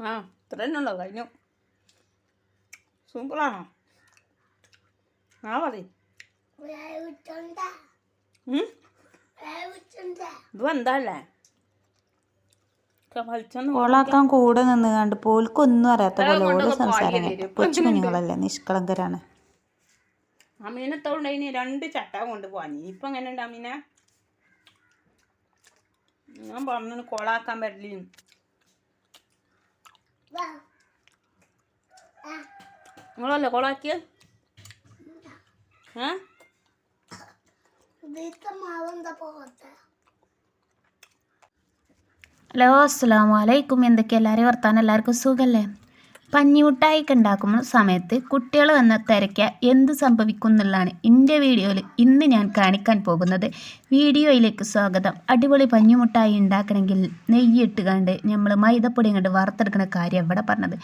ആ ഇത്ര തന്നെ ഉള്ളു കഴിഞ്ഞു സൂപ്പറാണോ ആ മതി ഉം? ഇത് വന്നല്ലേ ഓളാക്കാൻ കൂടെ നിന്ന് കണ്ട് പോൽക്കൊന്നും അറിയാത്ത പോലെ ഓൾ സംസാരം കൊച്ചു കുഞ്ഞുങ്ങളല്ലേ നിഷ്കളങ്കരാണ്. അമീനത്തോണ്ട് ഇനി രണ്ട് ചട്ട കൊണ്ട് പോവാൻ ഇപ്പൊ എങ്ങനെയുണ്ട് അമീന ഞാൻ പറഞ്ഞു കൊളാക്കാൻ പറ്റില്ല നിങ്ങളല്ലേ കോളാക്കിയ? ഏ? ഹലോ അസ്സാം വലൈക്കും എന്തൊക്കെ എല്ലാവരും വർത്താനം? എല്ലാവർക്കും സുഖമല്ലേ പഞ്ഞിമുട്ടായിക്ക് ഉണ്ടാക്കുന്ന സമയത്ത് കുട്ടികൾ വന്ന് തിരക്കുക എന്ത് സംഭവിക്കും എന്നുള്ളതാണ് എന്റെ വീഡിയോയിൽ ഇന്ന് ഞാൻ കാണിക്കാൻ പോകുന്നത്. വീഡിയോയിലേക്ക് സ്വാഗതം. അടിപൊളി പഞ്ഞുമുട്ടായി ഉണ്ടാക്കണമെങ്കിൽ നെയ്യ് ഇട്ട് കണ്ട് നമ്മൾ മൈദപ്പൊടി അങ്ങോട്ട് വറുത്തെടുക്കുന്ന കാര്യം എവിടെ പറഞ്ഞത്?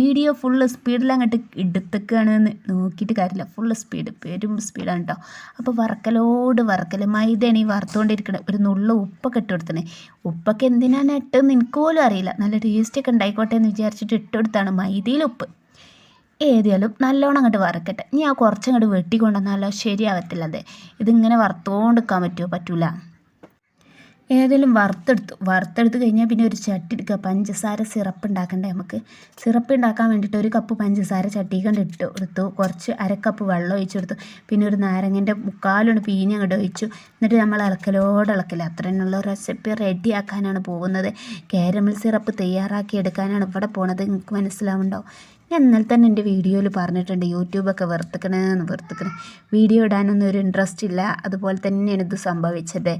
വീഡിയോ ഫുള്ള് സ്പീഡിൽ അങ്ങോട്ട് എടുത്തേക്കാണെന്ന് നോക്കിയിട്ട് കാര്യമില്ല. ഫുള്ള് സ്പീഡ് പെരും സ്പീഡാണ് കേട്ടോ അപ്പോൾ വറക്കലോട് വറക്കൽ മൈദയാണ് ഈ വറുത്തുകൊണ്ടിരിക്കുന്നത് ഒരു നുള്ള ഉപ്പൊക്കെ ഇട്ട് കൊടുത്തത് ഉപ്പൊക്കെ എന്തിനാണ് ഇട്ടെന്ന് എനിക്ക് പോലും അറിയില്ല. നല്ല ടേസ്റ്റൊക്കെ ഉണ്ടായിക്കോട്ടെ എന്ന് വിചാരിച്ചിട്ട് ഇട്ടുകൊടുത്താണ് മൈദയിൽ ഉപ്പ്. ഏതായാലും നല്ലോണം അങ്ങോട്ട് വറുക്കട്ടെ. ഇനി ആ കുറച്ചങ്ങോട്ട് വെട്ടിക്കൊണ്ടുവന്നാലോ ശരിയാവത്തില്ല അത് ഇതിങ്ങനെ വറുത്തോണ്ട് നിൽക്കാൻ പറ്റുമോ പറ്റൂല. ഏതെങ്കിലും വറുത്തെടുത്തു. വറുത്തെടുത്ത് കഴിഞ്ഞാൽ പിന്നെ ഒരു ചട്ടി എടുക്കുക. പഞ്ചസാര സിറപ്പ് ഉണ്ടാക്കണ്ടേ നമുക്ക്? സിറപ്പ് ഉണ്ടാക്കാൻ വേണ്ടിയിട്ട് ഒരു കപ്പ് പഞ്ചസാര ചട്ടി കണ്ട് ഇട്ടു എടുത്തു. കുറച്ച് അരക്കപ്പ് വെള്ളം ഒഴിച്ചു കൊടുത്തു. പിന്നെ ഒരു നാരങ്ങന്റെ മുക്കാലുണ്ട് പീഞ്ഞ് അങ്ങോട്ട് ഒഴിച്ചു. എന്നിട്ട് നമ്മൾ ഇളക്കലോട് ഇളക്കില്ല അത്രയുള്ള റെസിപ്പി റെഡി ആക്കാനാണ് പോകുന്നത്. കാരമൽ സിറപ്പ് തയ്യാറാക്കി എടുക്കാനാണ് ഇവിടെ പോണത്. നിങ്ങൾക്ക് മനസ്സിലാവുണ്ടാവും ഇന്നലെ തന്നെ എന്റെ വീഡിയോയിൽ പറഞ്ഞിട്ടുണ്ട് യൂട്യൂബൊക്കെ വെറുത്തുക്കണമെന്ന് വെറുത്തുക്കണേ വീഡിയോ ഇടാനൊന്നും ഒരു ഇൻട്രസ്റ്റ് ഇല്ല. അതുപോലെ തന്നെയാണ് ഇത് സംഭവിച്ചത്.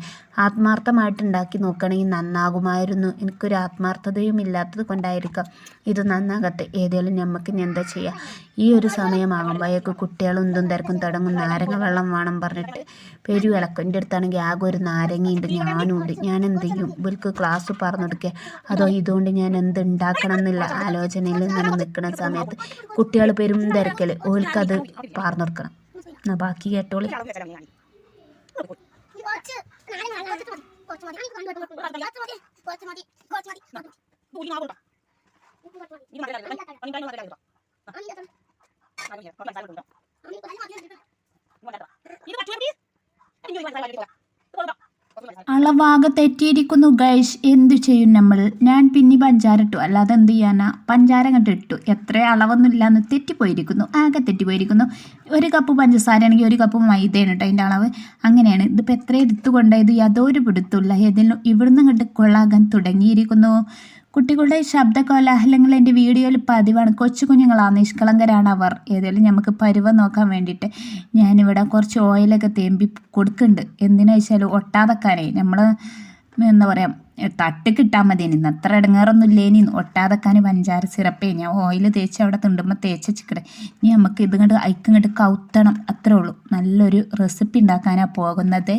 ആത്മാർത്ഥമായിട്ട് ഉണ്ടാക്കി നോക്കുകയാണെങ്കിൽ നന്നാകുമായിരുന്നു. എനിക്കൊരു ആത്മാർത്ഥതയും ഇല്ലാത്തത് കൊണ്ടായിരിക്കാം ഇത് നന്നാകട്ടെ ഏതായാലും നമുക്ക് ഇനി എന്താ ചെയ്യുക ഈ ഒരു സമയമാകുമ്പോഴേക്ക് കുട്ടികളും എന്തും തിരക്കും തുടങ്ങും നാരങ്ങ വെള്ളം വേണം പറഞ്ഞിട്ട് പെരു ഇളക്കും എന്റെ അടുത്താണെങ്കിൽ ആകെ ഒരു നാരങ്ങയുണ്ട് ഞാനും ഉണ്ട് ഞാൻ എന്ത് ചെയ്യും ഇവർക്ക് ക്ലാസ് പറഞ്ഞു കൊടുക്കുക അതോ ഇതുകൊണ്ട് ഞാൻ എന്ത് ഉണ്ടാക്കണം എന്നുള്ള ആലോചനയിൽ ഇങ്ങനെ നിൽക്കുന്ന സമയത്ത് കുട്ടികൾ പെരും തിരക്കൽ ഓൽക്കത് പറഞ്ഞു കൊടുക്കണം എന്നാ ബാക്കി കേട്ടോളി അളവാകെ തെറ്റിയിരിക്കുന്നു ഗൈഷ് എന്തു ചെയ്യും നമ്മൾ? ഞാൻ പിന്നെ പഞ്ചാര ഇട്ടു. അല്ലാതെ എന്ത് ചെയ്യാനാ? പഞ്ചാര കണ്ടിട്ടു എത്ര അളവൊന്നും ഇല്ലാന്ന് തെറ്റിപ്പോയിരിക്കുന്നു. ആകെ തെറ്റിപ്പോയിരിക്കുന്നു. ഒരു കപ്പ് പഞ്ചസാര ആണെങ്കിൽ ഒരു കപ്പ് മൈദയാണ് കേട്ടോ അതിന്റെ അളവ്. അങ്ങനെയാണ്. ഇതിപ്പോൾ എത്ര എടുത്തു കൊണ്ടായത്? യാതൊരു പിടുത്തമില്ല ഏതെങ്കിലും ഇവിടുന്ന് കണ്ട് കൊള്ളാകാൻ തുടങ്ങിയിരിക്കുന്നു. കുട്ടികളുടെ ശബ്ദ കോലാഹലങ്ങൾ എന്റെ വീഡിയോയിൽ പതിവാണ്. കൊച്ചു കുഞ്ഞുങ്ങളാണ് നിഷ്കളങ്കരാണ് അവർ. ഏതായാലും നമുക്ക് പരുവം നോക്കാൻ വേണ്ടിയിട്ട് ഞാനിവിടെ കുറച്ച് ഓയിലൊക്കെ തേമ്പി കൊടുക്കുന്നുണ്ട്. എന്തിനാ വെച്ചാൽ ഒട്ടാതക്കാനേ. നമ്മൾ എന്താ പറയുക തട്ട് കിട്ടാൻ മതി ഇന്ന് അത്ര ഇടങ്ങാറൊന്നും ഇല്ലേനി. ഒട്ടാതെക്കാൻ പഞ്ചാര സിറപ്പേ. ഞാൻ ഓയിൽ തേച്ച് അവിടെ തിണ്ടുമ്പോൾ തേച്ച് വെച്ചിക്കടെ ഇനി നമുക്ക് ഇത് കണ്ട് അയക്കിങ്ങോട്ട് കൗത്തണം. അത്രേ ഉള്ളൂ. നല്ലൊരു റെസിപ്പി ഉണ്ടാക്കാനാണ് പോകുന്നത്.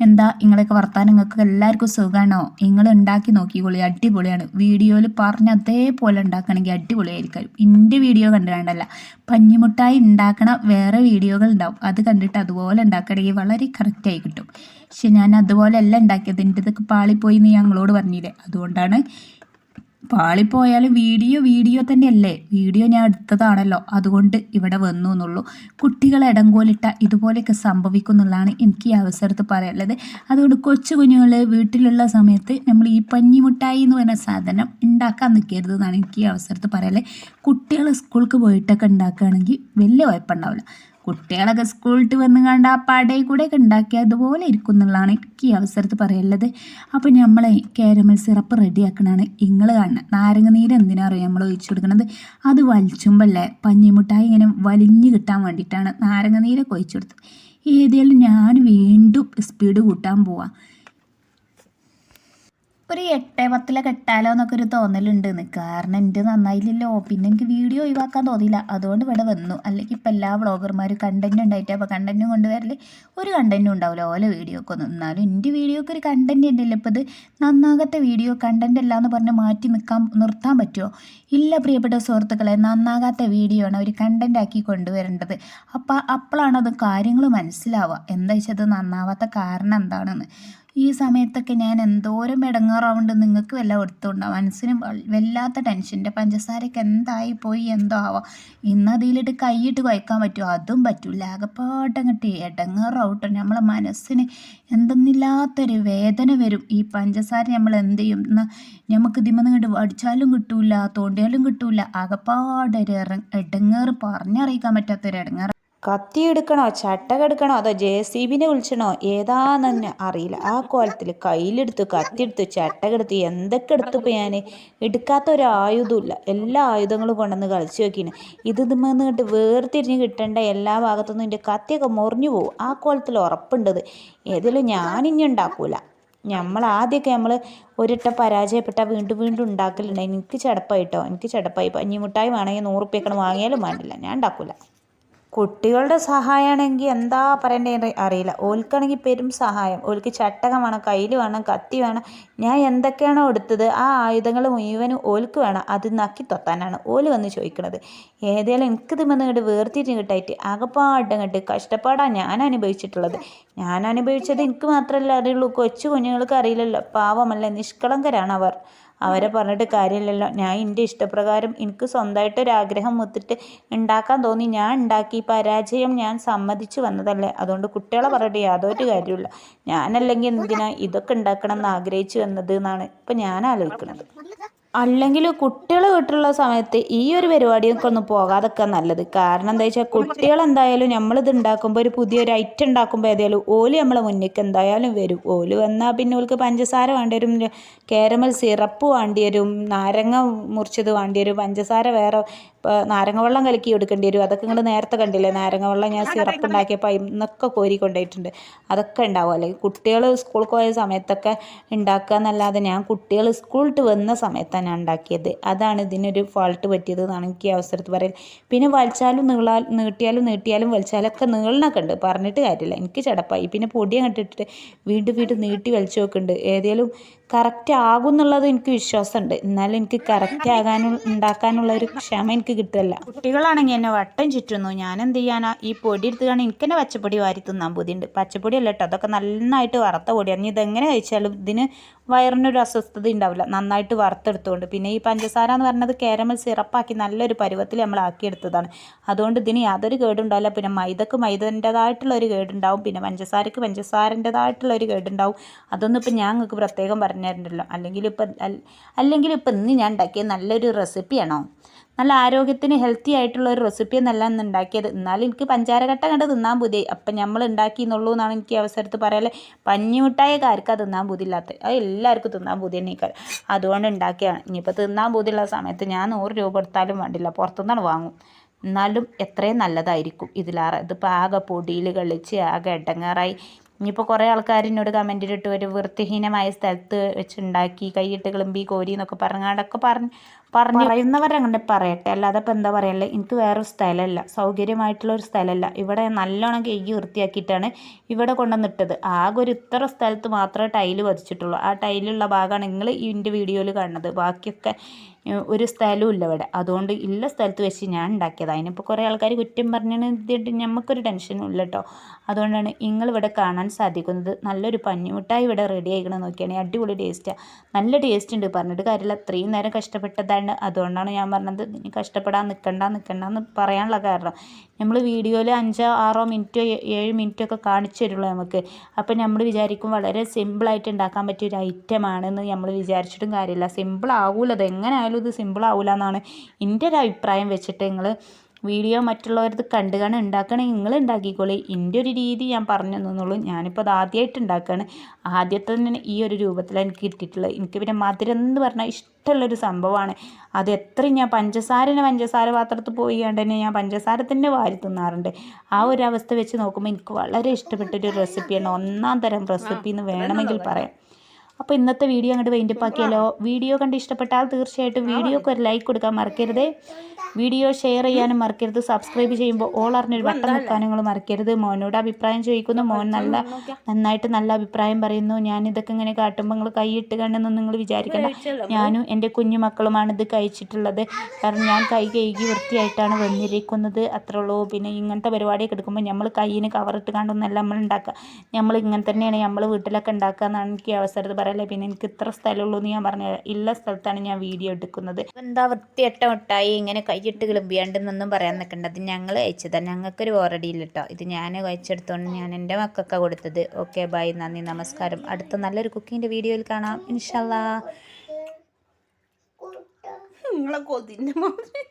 എന്താ നിങ്ങളൊക്കെ വർത്താനം? നിങ്ങൾക്ക് എല്ലാവർക്കും സുഖമാണോ നിങ്ങൾ ഉണ്ടാക്കി നോക്കിക്കോളി അടിപൊളിയാണ്. വീഡിയോയിൽ പറഞ്ഞ അതേപോലെ ഉണ്ടാക്കണമെങ്കിൽ അടിപൊളിയായിരിക്കും. എന്റെ വീഡിയോ കണ്ടുകൊണ്ടല്ല പഞ്ഞിമുട്ടായി ഉണ്ടാക്കണ വേറെ വീഡിയോകൾ ഉണ്ടാവും. അത് കണ്ടിട്ട് അതുപോലെ ഉണ്ടാക്കണമെങ്കിൽ വളരെ കറക്റ്റായി കിട്ടും. പക്ഷെ ഞാൻ അതുപോലെ അല്ല ഉണ്ടാക്കിയത്. എന്റെ ഇതൊക്കെ പാളിപ്പോയി എന്ന് ഞങ്ങളോട് പറഞ്ഞില്ലേ? അതുകൊണ്ടാണ് പാളിപ്പോയാലും വീഡിയോ വീഡിയോ തന്നെയല്ലേ? വീഡിയോ ഞാൻ എടുത്തതാണല്ലോ. അതുകൊണ്ട് ഇവിടെ വന്നു എന്നുള്ളൂ. കുട്ടികൾ ഇടങ്കോലിട്ട ഇതുപോലെയൊക്കെ സംഭവിക്കും എന്നുള്ളതാണ് എനിക്ക് ഈ അവസരത്തിൽ പറയാനുള്ളത്. അതുകൊണ്ട് കൊച്ചു കുഞ്ഞുങ്ങൾ വീട്ടിലുള്ള സമയത്ത് നമ്മൾ ഈ പഞ്ഞിമുട്ടായി എന്ന് പറയുന്ന സാധനം ഉണ്ടാക്കാൻ നിൽക്കരുത് എന്നാണ് എനിക്ക് ഈ അവസരത്തിൽ പറയാനുള്ളത്. കുട്ടികൾ സ്കൂൾക്ക് പോയിട്ടൊക്കെ ഉണ്ടാക്കുകയാണെങ്കിൽ വലിയ കുഴപ്പമുണ്ടാവില്ല. കുട്ടികളൊക്കെ സ്കൂളിട്ട് വന്ന് കണ്ട ആ പടയിൽ കൂടെയൊക്കെ ഉണ്ടാക്കി അതുപോലെ ഇരിക്കും എന്നുള്ളതാണ് എനിക്ക് ഈ അവസരത്ത് പറയുള്ളത് അപ്പോൾ നമ്മൾ കാരമൽ സിറപ്പ് റെഡിയാക്കണതാണ് നിങ്ങൾ കാണുന്നത് നാരങ്ങ നീര് എന്തിനാ അറിയാം നമ്മൾ ഒഴിച്ചു കൊടുക്കുന്നത് അത് വലിച്ചുമ്പല്ലേ പഞ്ഞിമുട്ടായി ഇങ്ങനെ വലിഞ്ഞ് കിട്ടാൻ വേണ്ടിയിട്ടാണ് നാരങ്ങ നീരൊക്കെ ഒഴിച്ചു കൊടുത്തത്. ഏതായാലും ഞാൻ വീണ്ടും സ്പീഡ് കൂട്ടാൻ പോവാം. ഒരു എട്ട് പത്തിലൊക്കെ ഇട്ടാലോ എന്നൊക്കെ ഒരു തോന്നലുണ്ട് കാരണം എന്റെ നന്നായില്ലല്ലോ. പിന്നെ എനിക്ക് വീഡിയോ ഒഴിവാക്കാൻ തോന്നിയില്ല. അതുകൊണ്ട് ഇവിടെ വന്നു. അല്ലെങ്കിൽ ഇപ്പം എല്ലാ വ്ളോഗർമാരും കണ്ടന്റ് ഉണ്ടായിട്ട് അപ്പോൾ കണ്ടന്റും കൊണ്ടുവരൽ ഒരു കണ്ടന്റും ഉണ്ടാവില്ല ഓല വീഡിയോക്ക് ഒന്നും എന്നാലും എന്റെ വീഡിയോക്ക് ഒരു കണ്ടന്റ് ഉണ്ടല്ലോ. ഇപ്പോൾ ഇത് നന്നാകാത്ത വീഡിയോ കണ്ടന്റ് അല്ല എന്ന് പറഞ്ഞ് മാറ്റി നിൽക്കാൻ നിർത്താൻ പറ്റുമോ ഇല്ല പ്രിയപ്പെട്ട സുഹൃത്തുക്കളെ. നന്നാകാത്ത വീഡിയോ ആണ് ഒരു കണ്ടന്റ് ആക്കി കൊണ്ടുവരേണ്ടത്. അപ്പോൾ അപ്പോഴാണ് അത് കാര്യങ്ങൾ മനസ്സിലാവുക? എന്താ വെച്ചാൽ അത് നന്നാവാത്ത കാരണം എന്താണെന്ന്? ഈ സമയത്തൊക്കെ ഞാൻ എന്തോരം ഇടങ്ങാറാവുണ്ട്. നിങ്ങൾക്ക് വല്ല എടുത്തുണ്ടോ മനസ്സിന് വല്ലാത്ത ടെൻഷന്റെ പഞ്ചസാരയ്ക്ക് എന്തായി പോയി? എന്തോ ആവാം. ഇന്ന് അതിലിട്ട് കൈയിട്ട് കുഴക്കാൻ പറ്റുമോ? അതും പറ്റൂല. ആകെപ്പാട്ടങ്ങട്ട് ഇടങ്ങാറാവട്ടോ. നമ്മളെ മനസ്സിന് എന്തെന്നില്ലാത്തൊരു വേദന വരും. ഈ പഞ്ചസാര നമ്മൾ എന്ത് ചെയ്യും? എന്നാൽ നമുക്ക് ഇതിമെന്ന് കണ്ട് അടിച്ചാലും കിട്ടൂല തോണ്ടിയാലും കിട്ടൂല. ആകെപ്പാടൊരു ഇടങ്ങേറ് പറഞ്ഞറിയിക്കാൻ പറ്റാത്തൊരു ഇടങ്ങേറ് കത്തി എടുക്കണോ ചട്ടക എടുക്കണോ അതോ ജെ സി ബിനെ വിളിച്ചണോ? ഏതാണെന്ന് അറിയില്ല. ആ കോലത്തിൽ കയ്യിലെടുത്ത് കത്തിയെടുത്ത് ചട്ടകെടുത്ത് എന്തൊക്കെ എടുത്തപ്പോൾ ഞാൻ എടുക്കാത്ത ഒരു ആയുധമില്ല എല്ലാ ആയുധങ്ങളും കൊണ്ടുവന്ന് കളിച്ചു നോക്കിന് ഇത് ഇതുമെന്ന് കണ്ട് വേർതിരിഞ്ഞ് കിട്ടേണ്ട എല്ലാ ഭാഗത്തുനിന്നും എന്റെ കത്തിയൊക്കെ മുറിഞ്ഞു പോകും. ആ കോലത്തിൽ ഉറപ്പുണ്ടത് ഏതെങ്കിലും ഞാനിനി ഉണ്ടാക്കൂല. നമ്മൾ ആദ്യമൊക്കെ നമ്മൾ ഒരിട്ട പരാജയപ്പെട്ട വീണ്ടും വീണ്ടും ഉണ്ടാക്കലുണ്ട്. എനിക്ക് ചടപ്പായിട്ടോ എനിക്ക് ചടപ്പായി. പഞ്ഞിമുട്ടായി വേണമെങ്കിൽ നൂറ് ഉറുപ്പ്യക്കണ വാങ്ങിയാലും വേണ്ടില്ല. ഞാൻ ഉണ്ടാക്കൂല. കുട്ടികളുടെ സഹായമാണെങ്കിൽ എന്താ പറയണ്ടേ അറിയില്ല. ഓൽക്കാണെങ്കിൽ പെരും സഹായം. ഓൽക്ക് ചട്ടകം വേണം കയ്യിൽ വേണം കത്തി വേണം. ഞാൻ എന്തൊക്കെയാണോ എടുത്തത് ആ ആയുധങ്ങൾ മുഴുവനും ഓൽക്ക് വേണം. അത് നക്കി തൊത്താനാണ് ഓൽ വന്ന് ചോദിക്കുന്നത് ഏതായാലും എനിക്കിത് വന്ന് ഇങ്ങോട്ട് വേർതിരിഞ്ഞ് കിട്ടായിട്ട് ആകെപ്പാട് ഇങ്ങോട്ട് കഷ്ടപ്പാടാണ് ഞാൻ അനുഭവിച്ചിട്ടുള്ളത്. ഞാൻ അനുഭവിച്ചത് എനിക്ക് മാത്രമല്ല അറിയുള്ളൂ. കൊച്ചു കുഞ്ഞുങ്ങൾക്ക് അറിയില്ലല്ലോ. പാവമല്ല നിഷ്കളങ്കരാണ് അവർ. അവരെ പറഞ്ഞിട്ട് കാര്യമില്ലല്ലോ. ഞാൻ എന്റെ ഇഷ്ടപ്രകാരം എനിക്ക് സ്വന്തമായിട്ട് ആഗ്രഹം മുത്തിട്ട് ഉണ്ടാക്കാൻ തോന്നി. ഞാൻ ഉണ്ടാക്കി പരാജയം ഞാൻ സമ്മതിച്ചു വന്നതല്ലേ? അതുകൊണ്ട് കുട്ടികളെ പറഞ്ഞിട്ട് യാതൊരു കാര്യമില്ല ഞാനല്ലെങ്കിൽ എന്തിനാ ഇതൊക്കെ ഉണ്ടാക്കണം എന്ന് ആഗ്രഹിച്ചു വന്നത് എന്നാണ് ഇപ്പം ഞാൻ ആലോചിക്കുന്നത്. അല്ലെങ്കിൽ കുട്ടികൾ വീട്ടിലുള്ള സമയത്ത് ഈ ഒരു പരിപാടിയൊക്കെ ഒന്ന് പോകാതൊക്കെ നല്ലത്. കാരണം എന്താ വെച്ചാൽ കുട്ടികൾ എന്തായാലും നമ്മളിത് ഉണ്ടാക്കുമ്പോൾ ഒരു പുതിയൊരു ഐറ്റം ഉണ്ടാക്കുമ്പോൾ ഏതായാലും ഓൽ നമ്മളെ മുന്നിലേക്ക് എന്തായാലും വരും. ഓൽ വന്നാൽ പിന്നെ ഓൾക്ക് പഞ്ചസാര വേണ്ടി വരും. കാരമൽ സിറപ്പ് വേണ്ടി വരും. നാരങ്ങ മുറിച്ചത് വേണ്ടി വരും. പഞ്ചസാര വേറെ നാരങ്ങ വെള്ളം കലക്കി എടുക്കേണ്ടി വരും. അതൊക്കെ നിങ്ങൾ നേരത്തെ കണ്ടില്ലേ? നാരങ്ങ വെള്ളം ഞാൻ സിറപ്പ് ഉണ്ടാക്കിയപ്പോൾ ഇന്നൊക്കെ കോരി കൊണ്ടുപോയിട്ടുണ്ട് അതൊക്കെ ഉണ്ടാവും. അല്ലെങ്കിൽ കുട്ടികൾ സ്കൂളിൽ പോയ സമയത്തൊക്കെ ഉണ്ടാക്കുക എന്നല്ലാതെ ഞാൻ കുട്ടികൾ സ്കൂളിട്ട് വന്ന സമയത്താണ് ഞാൻ ഉണ്ടാക്കിയത്. അതാണ് ഇതിനൊരു ഫാൾട്ട് പറ്റിയത് എന്നാണ് എനിക്ക് ഈ അവസരത്തിൽ പറയാൻ. പിന്നെ വലിച്ചാലും നീളാ നീട്ടിയാലും നീട്ടിയാലും വലിച്ചാലൊക്കെ നീളണൊക്കെ ഉണ്ട്. പറഞ്ഞിട്ട് കാര്യമില്ല. എനിക്ക് ചടപ്പായി. പിന്നെ പൊടി അങ്ങോട്ട് ഇട്ടിട്ട് വീണ്ടും വീണ്ടും നീട്ടി വലിച്ചു നോക്കുന്നുണ്ട് ഏതെങ്കിലും കറക്റ്റ് ആകും എന്നുള്ളത് എനിക്ക് വിശ്വാസമുണ്ട്. എന്നാലും എനിക്ക് കറക്റ്റ് ആകാനും ഉണ്ടാക്കാനുള്ള ഒരു ക്ഷമ എനിക്ക് കിട്ടില്ല കുട്ടികളാണെങ്കിൽ എന്നെ വട്ടം ചുറ്റുന്നു. ഞാൻ എന്ത് ചെയ്യാനാ? ഈ പൊടി എടുത്തുകൊണ്ട് എനിക്ക് തന്നെ പച്ചപ്പൊടി വാരി തിന്നാൻ ബുദ്ധിയുണ്ട് പച്ചപ്പൊടി അല്ല കേട്ടോ. അതൊക്കെ നന്നായിട്ട് വറുത്ത പൊടിയാണ് ഇനി ഇതെങ്ങനെ കഴിച്ചാലും ഇതിന് വയറിനൊരു അസ്വസ്ഥത ഉണ്ടാവില്ല. നന്നായിട്ട് വറുത്തെടുത്തുകൊണ്ട് പിന്നെ ഈ പഞ്ചസാര എന്ന് പറഞ്ഞത് കാരമൽ സിറപ്പാക്കി നല്ലൊരു പരുവത്തിൽ നമ്മൾ ആക്കിയെടുത്തതാണ്. അതുകൊണ്ട് ഇതിന് യാതൊരു കേടുണ്ടാവില്ല പിന്നെ മൈദക്ക് മൈദന്റെതായിട്ടുള്ള ഒരു കേടുണ്ടാവും. പിന്നെ പഞ്ചസാരക്ക് പഞ്ചസാരന്റെതായിട്ടുള്ള ഒരു കേടുണ്ടാവും. അതൊന്നും ഇപ്പം ഞാൻ നിങ്ങൾക്ക് പ്രത്യേകം പറഞ്ഞു തരണ്ടല്ലോ അല്ലെങ്കിൽ ഇപ്പം അല്ലെങ്കിൽ ഇപ്പം ഇന്ന് ഞാൻ ഉണ്ടാക്കിയ നല്ലൊരു റെസിപ്പിയാണോ? നല്ല ആരോഗ്യത്തിന് ഹെൽത്തി ആയിട്ടുള്ള ഒരു റെസിപ്പി എന്നല്ല ഇന്ന് ഉണ്ടാക്കിയത്. എന്നാലും എനിക്ക് പഞ്ചാര കട്ട കണ്ട് തിന്നാൻ ബുദ്ധി അപ്പം നമ്മൾ ഉണ്ടാക്കി എന്നുള്ളൂ എന്നാണ് എനിക്ക് അവസരത്ത് പറയാല്ലേ. പഞ്ഞിമിഠായിക്കാർക്ക് തിന്നാൻ ബുദ്ധിയില്ലാത്ത അത് എല്ലാവർക്കും തിന്നാൻ ബുദ്ധി തന്നെയാൽ അതുകൊണ്ട് ഉണ്ടാക്കിയാണ് ഇനിയിപ്പോൾ തിന്നാൻ ബുദ്ധിയുള്ള സമയത്ത് ഞാൻ നൂറ് രൂപ കൊടുത്താലും വേണ്ടില്ല. പുറത്തുനിന്നാണ് വാങ്ങും. എന്നാലും എത്രയും നല്ലതായിരിക്കും ഇതിലാറ്. ഇതിപ്പോൾ ആകെ പൊടിയിൽ കളിച്ച് ആകെ ഇടങ്ങാറായി ഇനിയിപ്പോൾ കുറേ ആൾക്കാർ എന്നോട് കമന്റിലിട്ട് ഒരു വൃത്തിഹീനമായ സ്ഥലത്ത് വെച്ചുണ്ടാക്കി കൈയിട്ട് കിളമ്പി കോരി എന്നൊക്കെ പറഞ്ഞാണ്ടൊക്കെ പറഞ്ഞ് പറഞ്ഞു പറയുന്നവരങ്ങനെ പറയട്ടെ. അല്ലാതെ ഇപ്പം എന്താ പറയല്ലേ എനിക്ക് വേറൊരു സ്ഥലമല്ല സൗകര്യമായിട്ടുള്ള ഒരു സ്ഥലമല്ല ഇവിടെ നല്ലോണം കഴുകി വൃത്തിയാക്കിയിട്ടാണ് ഇവിടെ കൊണ്ടുവന്നിട്ടത്. ആകെ ഒരു ഇത്ര സ്ഥലത്ത് മാത്രമേ ടൈൽ പതിച്ചിട്ടുള്ളൂ. ആ ടൈലുള്ള ഭാഗമാണ് നിങ്ങൾ ഇതിന്റെ വീഡിയോയിൽ കാണുന്നത്. ബാക്കിയൊക്കെ ഒരു സ്ഥലവും ഇല്ല ഇവിടെ. അതുകൊണ്ട് ഇല്ല സ്ഥലത്ത് വെച്ച് ഞാൻ ഉണ്ടാക്കിയത് അതിനിപ്പോൾ കുറേ ആൾക്കാർ കുറ്റം പറഞ്ഞാണ് ഇതിട്ട് നമുക്കൊരു ടെൻഷനും ഇല്ല കേട്ടോ അതുകൊണ്ടാണ് നിങ്ങൾ ഇവിടെ കാണാൻ സാധിക്കുന്നത്. നല്ലൊരു പഞ്ഞിമിഠായി ഇവിടെ റെഡി ആയിക്കണം നോക്കിയാണെങ്കിൽ അടിപൊളി ടേസ്റ്റാണ് നല്ല ടേസ്റ്റ് ഉണ്ട് പറഞ്ഞിട്ട് കാര്യമില്ല അത്രയും നേരം കഷ്ടപ്പെട്ടതാണ്. അതുകൊണ്ടാണ് ഞാൻ പറഞ്ഞത് ഇനി കഷ്ടപ്പെടാൻ നിൽക്കണ്ട നിൽക്കണ്ട എന്ന് പറയാനുള്ള കാരണം. നമ്മൾ വീഡിയോയിൽ അഞ്ചോ ആറോ മിനിറ്റോ ഏഴ് മിനിറ്റോ ഒക്കെ കാണിച്ചു തരുള്ളൂ നമുക്ക്. അപ്പോൾ നമ്മൾ വിചാരിക്കും വളരെ സിമ്പിളായിട്ട് ഉണ്ടാക്കാൻ പറ്റിയ ഒരു ഐറ്റമാണെന്ന് നമ്മൾ വിചാരിച്ചിട്ടും കാര്യമില്ല. സിമ്പിൾ ആവൂല. അത് എങ്ങനെ ആയാലും ഇത് സിമ്പിൾ ആവൂല എന്നാണ് എന്റെ ഒരു അഭിപ്രായം വെച്ചിട്ട് നിങ്ങൾ വീഡിയോ മറ്റുള്ളവരത് കണ്ടു കാണാൻ ഉണ്ടാക്കണമെങ്കിൽ നിങ്ങൾ ഉണ്ടാക്കിക്കോളി. എന്റെ ഒരു രീതി ഞാൻ പറഞ്ഞു തന്നുള്ളൂ ഞാനിപ്പോൾ അത് ആദ്യമായിട്ട് ഉണ്ടാക്കുകയാണ്. ആദ്യത്തെ തന്നെ ഈ ഒരു രൂപത്തിലാണ് എനിക്ക് കിട്ടിയിട്ടുള്ളത്. എനിക്ക് പിന്നെ മധുരം എന്ന് പറഞ്ഞാൽ ഇഷ്ടമുള്ളൊരു സംഭവമാണ്. അത് എത്രയും ഞാൻ പഞ്ചസാരനെ പഞ്ചസാര പാത്രത്തിൽ പോയി കണ്ട് തന്നെ ഞാൻ പഞ്ചസാര തന്നെ വാരി തിന്നാറുണ്ട്. ആ ഒരു അവസ്ഥ വെച്ച് നോക്കുമ്പോൾ എനിക്ക് വളരെ ഇഷ്ടപ്പെട്ടൊരു റെസിപ്പിയാണ് ഒന്നാം തരം റെസിപ്പി എന്ന് വേണമെങ്കിൽ പറയാം. അപ്പോൾ ഇന്നത്തെ വീഡിയോ അങ്ങോട്ട് വൈൻഡപ്പ് ആക്കിയാലോ? വീഡിയോ കണ്ട് ഇഷ്ടപ്പെട്ടാൽ തീർച്ചയായിട്ടും വീഡിയോക്ക് ഒരു ലൈക്ക് കൊടുക്കാൻ മറക്കരുത്. വീഡിയോ ഷെയർ ചെയ്യാനും മറക്കരുത്. സബ്സ്ക്രൈബ് ചെയ്യുമ്പോൾ ഓൾ അറിഞ്ഞൊരു ബട്ടൺ വെക്കാനും നിങ്ങൾ മറക്കരുത്. മോനോട് അഭിപ്രായം ചോദിക്കുന്നു. മോൻ നല്ല നന്നായിട്ട് നല്ല അഭിപ്രായം പറയുന്നു. ഞാൻ ഇതൊക്കെ ഇങ്ങനെ കാട്ടുമ്പോൾ നിങ്ങൾ കൈയിട്ട് കണ്ടെന്ന് നിങ്ങൾ വിചാരിക്കണ്ട. ഞാനും എന്റെ കുഞ്ഞുമക്കളുമാണ് ഇത് കഴിച്ചിട്ടുള്ളത്. കാരണം ഞാൻ കൈ കഴുകി വൃത്തിയായിട്ടാണ് വന്നിരിക്കുന്നത്. അത്രേ ഉള്ളൂ. പിന്നെ ഇങ്ങനത്തെ പരിപാടിയൊക്കെ എടുക്കുമ്പോൾ നമ്മൾ കയ്യിന് കവറിട്ട് കണ്ടൊന്നല്ല നമ്മൾ ഉണ്ടാക്കുക നമ്മൾ ഇങ്ങനെ തന്നെയാണ് നമ്മൾ വീട്ടിലൊക്കെ ഉണ്ടാക്കുക എന്നാണ് എനിക്ക് അവസരത്തിൽ പറയല്ലേ പിന്നെ എനിക്ക് ഇത്ര സ്ഥലമുള്ളൂ എന്ന് ഞാൻ പറഞ്ഞ ഇല്ല സ്ഥലത്താണ് ഞാൻ വീഡിയോ എടുക്കുന്നത്. എന്താ വൃത്തിയട്ട മിഠായി ഇങ്ങനെ കൈയിട്ട് കിളമ്പിയാണ്ടെന്നൊന്നും പറയാൻ നിൽക്കണ്ട അത് ഞങ്ങൾ അയച്ചതാണ് ഞങ്ങൾക്കൊരു ഓറടിയില്ല കേട്ടോ ഇത് ഞാൻ കഴിച്ചെടുത്തോണ്ട് ഞാൻ എന്റെ മക്കൾക്ക് കൊടുത്തത്. Okay bye. നന്ദി നമസ്കാരം. അടുത്ത നല്ലൊരു കുക്കിങ്ങിന്റെ വീഡിയോയിൽ കാണാം. ഇൻഷല്ലാ നിങ്ങളെ കൊതിന്റെ മാതിരി.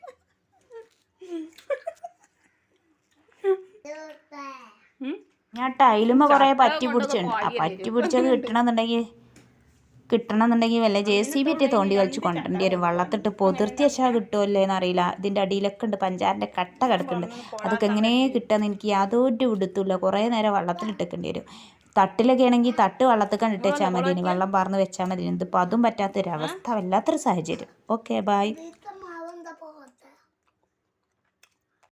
ഞാൻ ടൈലുമ്മ കുറേ പറ്റി പിടിച്ചിട്ടുണ്ട്. ആ പറ്റി പിടിച്ചത് കിട്ടണമെന്നുണ്ടെങ്കിൽ കിട്ടണമെന്നുണ്ടെങ്കിൽ വല്ല ജെ സി ബി തോണ്ടി കളിച്ച് കൊണ്ടുവരേണ്ടി വരും. വള്ളത്തിട്ട് പൊതിർത്തി വെച്ചാൽ കിട്ടുമല്ലേ എന്നറിയില്ല ഇതിന്റെ അടിയിലൊക്കെ ഉണ്ട്. പഞ്ചാരന്റെ കട്ട കിടക്കുന്നുണ്ട്. അതൊക്കെ എങ്ങനെ കിട്ടുമെന്ന് എനിക്ക് യാതൊരു ഉടുത്തില്ല കുറേ നേരം വള്ളത്തിലിട്ടേക്കേണ്ടി വരും. തട്ടിലൊക്കെ ആണെങ്കിൽ തട്ട് വള്ളത്തിൽ കണ്ടിട്ട് വെച്ചാൽ മതി വെള്ളം പറന്ന് വെച്ചാൽ മതി ഇതിപ്പോൾ അതും പറ്റാത്തൊരവസ്ഥ. വല്ലാത്തൊരു സാഹചര്യം. Okay bye.